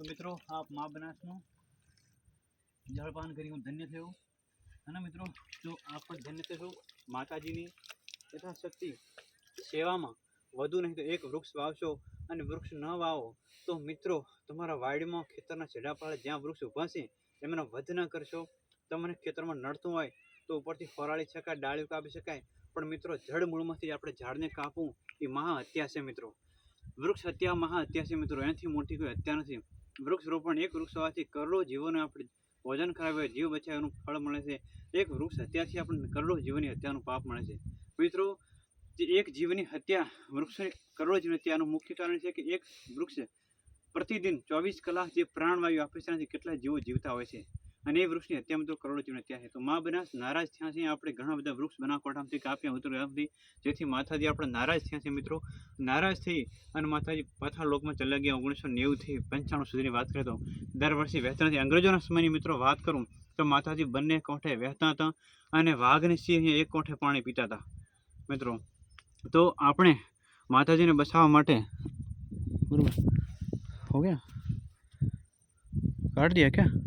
તો મિત્રો આ મા બનાસનું જળપાન કરી હું ધન્ય થયો. અને મિત્રો, જો આપ પણ ધન્ય થશો, માતાજીની યથાશક્તિ સેવામાં વધુ નહીં તો એક વૃક્ષ વાવશો અને વૃક્ષ ન વાવો તો મિત્રો, તમારા વાડીમાં ખેતરના છેડા પાડે જ્યાં વૃક્ષ ઊભા છે, એમને વધ ન કરશો. તમને ખેતરમાં નડતું હોય તો ઉપરથી ફોરાળી શકાય ડાળીઓ કાપી શકાય. પણ મિત્રો, જળ મૂળમાંથી આપણે ઝાડને કાપવું એ મહા હત્યા છે મિત્રો. વૃક્ષ હત્યા મહા હત્યા છે મિત્રો. એનાથી મોટી કોઈ હત્યા નથી. વૃક્ષ રોપણ એક વૃક્ષ હોવાથી કરોડો જીવોને આપણે ભોજન ખરાબ જીવ બચાવવાનું ફળ મળે છે. એક વૃક્ષ હત્યાથી આપણને કરોડો જીવની હત્યાનું પાપ મળે છે. મિત્રો એક જીવની હત્યા વૃક્ષ કરોડો જીવની હત્યાનું મુખ્ય કારણ છે કે એક વૃક્ષ પ્રતિદિન ચોવીસ કલાક જે પ્રાણવાયુ આપે છે કેટલા જીવો જીવતા હોય છે. અને એ વૃક્ષની હત્યા મિત્રો કરોડો જીવની હત્યા છે. તો મા બનાસ નારાજ થયા છે. આપણે ઘણા બધા વૃક્ષ બનાસકાંઠામાંથી કાપ્યા ઉત્તરથી જેથી માતાજી આપણે નારાજ થયા છે મિત્રો. નારાજ થઈ અને માતાજી પાછા લોકમાં ચલા ગયા ઓગણીસો નેવુંથી પંચાણું સુધીની વાત કરીએ તો. દર વર્ષે વહેતાથી અંગ્રેજોના સમયની મિત્રો વાત કરું તો માતાજી બંને કોઠે વહેતા હતા અને વાઘને સિંહ અહીંયા એક કોઠે પાણી પીતા હતા. મિત્રો, તો આપણે માતાજીને બસાવવા માટે બરોબર, હો ગયા? કાઢ દિયા ક્યાં?